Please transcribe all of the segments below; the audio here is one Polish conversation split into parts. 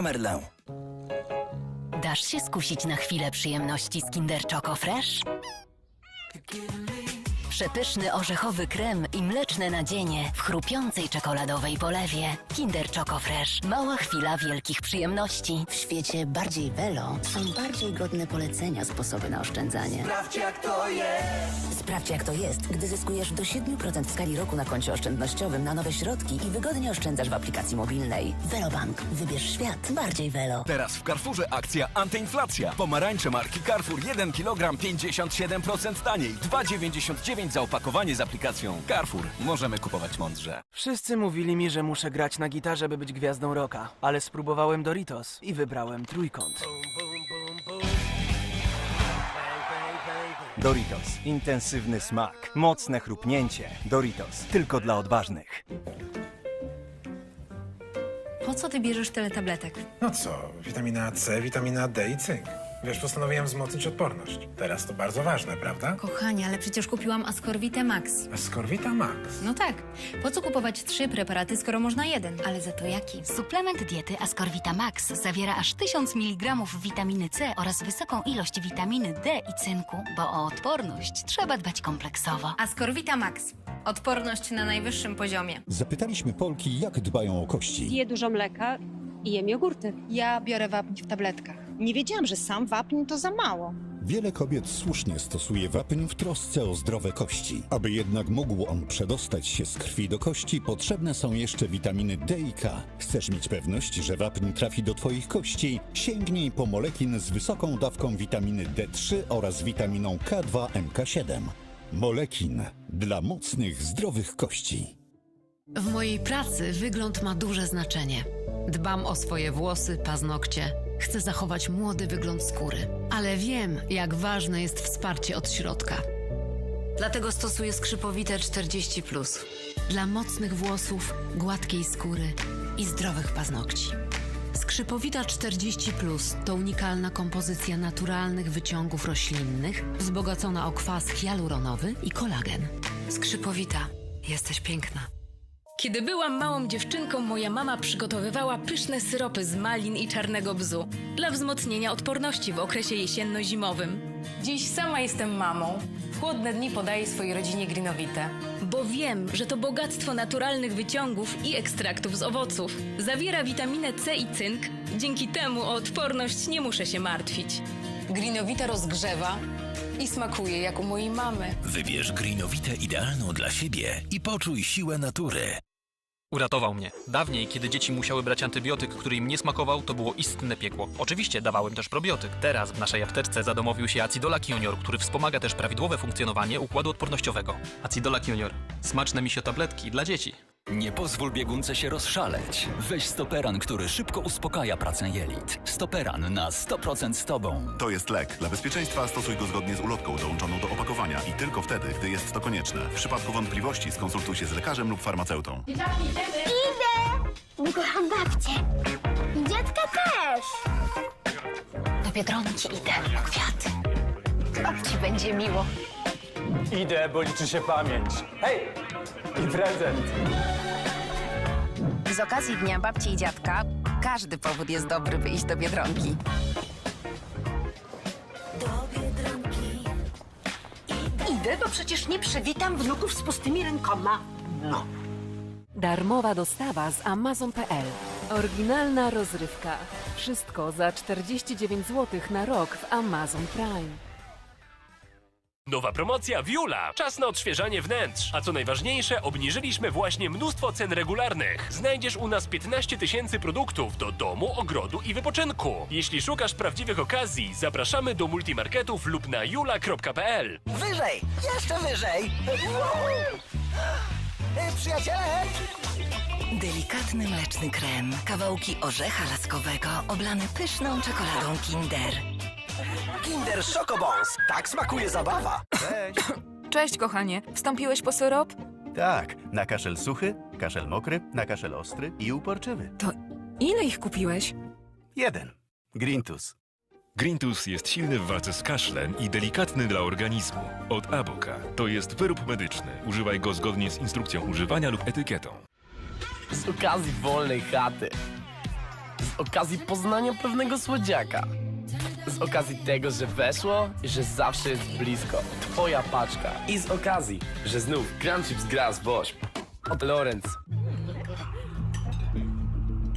Merlin. Dasz się skusić na chwilę przyjemności z Kinder Choco Fresh? Przepyszny orzechowy krem i mleczne nadzienie w chrupiącej czekoladowej polewie. Kinder Choco Fresh. Mała chwila wielkich przyjemności. W świecie bardziej welo są bardziej godne polecenia sposoby na oszczędzanie. Sprawdź jak to jest. Sprawdź jak to jest, gdy zyskujesz do 7% w skali roku na koncie oszczędnościowym na nowe środki i wygodnie oszczędzasz w aplikacji mobilnej. Velobank. Wybierz świat bardziej welo. Teraz w Carrefourze akcja antyinflacja. Pomarańcze marki Carrefour 1 kg 57% taniej. 2,99 za opakowanie z aplikacją. Carrefour. Możemy kupować mądrze. Wszyscy mówili mi, że muszę grać na gitarze, by być gwiazdą rocka, ale spróbowałem Doritos i wybrałem trójkąt. Doritos. Intensywny smak. Mocne chrupnięcie. Doritos. Tylko dla odważnych. Po co ty bierzesz tyle tabletek? No co, witamina C, witamina D i cynk. Wiesz, postanowiłem wzmocnić odporność. Teraz to bardzo ważne, prawda? Kochanie, ale przecież kupiłam Ascorvite Max. Ascorvita Max. No tak. Po co kupować trzy preparaty, skoro można jeden? Ale za to jaki? Suplement diety Ascorvita Max zawiera aż 1000 mg witaminy C oraz wysoką ilość witaminy D i cynku, bo o odporność trzeba dbać kompleksowo. Ascorvita Max. Odporność na najwyższym poziomie. Zapytaliśmy Polki, jak dbają o kości. Piję dużo mleka i jem jogurty. Ja biorę wapń w tabletkach. Nie wiedziałam, że sam wapń to za mało. Wiele kobiet słusznie stosuje wapń w trosce o zdrowe kości. Aby jednak mógł on przedostać się z krwi do kości, potrzebne są jeszcze witaminy D i K. Chcesz mieć pewność, że wapń trafi do Twoich kości? Sięgnij po molekin z wysoką dawką witaminy D3 oraz witaminą K2 MK7. Molekin dla mocnych, zdrowych kości. W mojej pracy wygląd ma duże znaczenie. Dbam o swoje włosy, paznokcie. Chcę zachować młody wygląd skóry. Ale wiem, jak ważne jest wsparcie od środka. Dlatego stosuję skrzypowite 40. Dla mocnych włosów, gładkiej skóry i zdrowych paznokci. Skrzypowita 40 to unikalna kompozycja naturalnych wyciągów roślinnych, wzbogacona o kwas hialuronowy i kolagen. Skrzypowita, jesteś piękna. Kiedy byłam małą dziewczynką, moja mama przygotowywała pyszne syropy z malin i czarnego bzu dla wzmocnienia odporności w okresie jesienno-zimowym. Dziś sama jestem mamą. W chłodne dni podaję swojej rodzinie grinowite, bo wiem, że to bogactwo naturalnych wyciągów i ekstraktów z owoców. Zawiera witaminę C i cynk, dzięki temu o odporność nie muszę się martwić. Grinowita rozgrzewa i smakuje jak u mojej mamy. Wybierz Greenowitę idealną dla siebie i poczuj siłę natury. Uratował mnie. Dawniej, kiedy dzieci musiały brać antybiotyk, który im nie smakował, to było istne piekło. Oczywiście dawałem też probiotyk. Teraz w naszej apteczce zadomowił się Acidolak Junior, który wspomaga też prawidłowe funkcjonowanie układu odpornościowego. Acidolak Junior. Smaczne misio tabletki dla dzieci. Nie pozwól biegunce się rozszaleć. Weź stoperan, który szybko uspokaja pracę jelit. Stoperan na 100% z tobą. To jest lek. Dla bezpieczeństwa stosuj go zgodnie z ulotką dołączoną do opakowania i tylko wtedy, gdy jest to konieczne. W przypadku wątpliwości skonsultuj się z lekarzem lub farmaceutą. Idę! Kocham babcię. I dziadka też. Do Biedronki idę. Po kwiaty. Babci będzie miło. Idę, bo liczy się pamięć. Hej! I prezent. Z okazji Dnia Babci i Dziadka każdy powód jest dobry, by iść do Biedronki. Idę, bo przecież nie przywitam wnuków z pustymi rękoma. No. Darmowa dostawa z Amazon.pl. Oryginalna rozrywka. Wszystko za 49 zł na rok w Amazon Prime. Nowa promocja Viula. Czas na odświeżanie wnętrz. A co najważniejsze, obniżyliśmy właśnie mnóstwo cen regularnych. Znajdziesz u nas 15 tysięcy produktów do domu, ogrodu i wypoczynku. Jeśli szukasz prawdziwych okazji, zapraszamy do multimarketów lub na jula.pl. Wyżej! Jeszcze wyżej! Ej, Przyjaciele! Delikatny mleczny krem, kawałki orzecha laskowego, oblany pyszną czekoladą Kinder. Kinder Schokobons. Tak smakuje zabawa. Cześć. Cześć, kochanie. Wstąpiłeś po syrop? Tak, na kaszel suchy, kaszel mokry, na kaszel ostry i uporczywy. To ile ich kupiłeś? Jeden. Grintus. Grintus jest silny w walce z kaszlem i delikatny dla organizmu. Od Aboka. To jest wyrób medyczny. Używaj go zgodnie z instrukcją używania lub etykietą. Z okazji wolnej chaty. Z okazji poznania pewnego słodziaka. Z okazji tego, że weszło i że zawsze jest blisko. Twoja paczka. I z okazji, że znów Grand Chips gra z Bosch. Od Lorenz.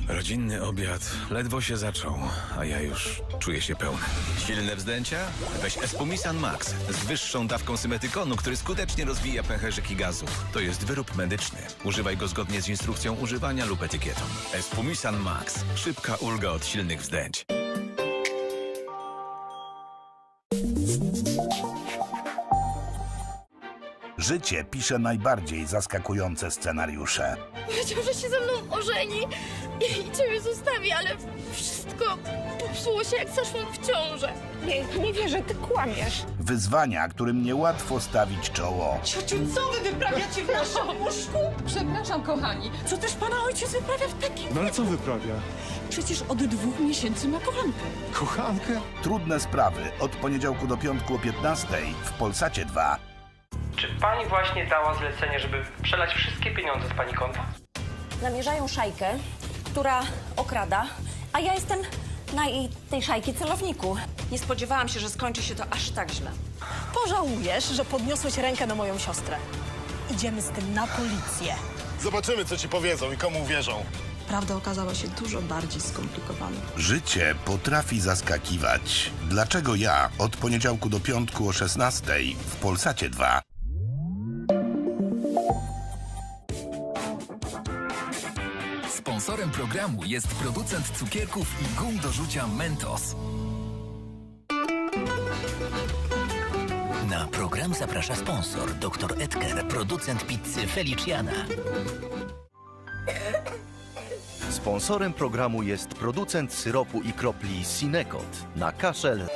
Rodzinny obiad ledwo się zaczął, a ja już czuję się pełny. Silne wzdęcia? Weź Espumisan Max z wyższą dawką symetykonu, który skutecznie rozwija pęcherzyki gazu. To jest wyrób medyczny. Używaj go zgodnie z instrukcją używania lub etykietą. Espumisan Max. Szybka ulga od silnych wzdęć. Życie pisze najbardziej zaskakujące scenariusze. Powiedział, że się ze mną ożeni i ciebie zostawi, ale wszystko popsuło się, jak zaszłam w ciążę. Nie, nie wierzę, ty kłamiesz. Wyzwania, którym niełatwo stawić czoło. Ciociu, co wy wyprawiacie w naszym łóżku? Przepraszam, kochani. Co też pana ojciec wyprawia w takim No ale co wyprawia? Przecież od dwóch miesięcy ma kochankę. Kochankę? Trudne sprawy od poniedziałku do piątku o 15 w Polsacie 2. Czy pani właśnie dała zlecenie, żeby przelać wszystkie pieniądze z pani konta? Zamierzają szajkę, która okrada, a ja jestem na jej, tej szajki celowniku. Nie spodziewałam się, że skończy się to aż tak źle. Pożałujesz, że podniosłeś rękę na moją siostrę. Idziemy z tym na policję. Zobaczymy, co ci powiedzą i komu uwierzą. Prawda okazała się dużo bardziej skomplikowana. Życie potrafi zaskakiwać. Dlaczego ja od poniedziałku do piątku o 16 w Polsacie 2? Sponsorem programu jest producent cukierków i gum do rzucia Mentos. Na program zaprasza sponsor dr Edgar, producent pizzy Feliciana. Sponsorem programu jest producent syropu i kropli Sinekot na kaszel.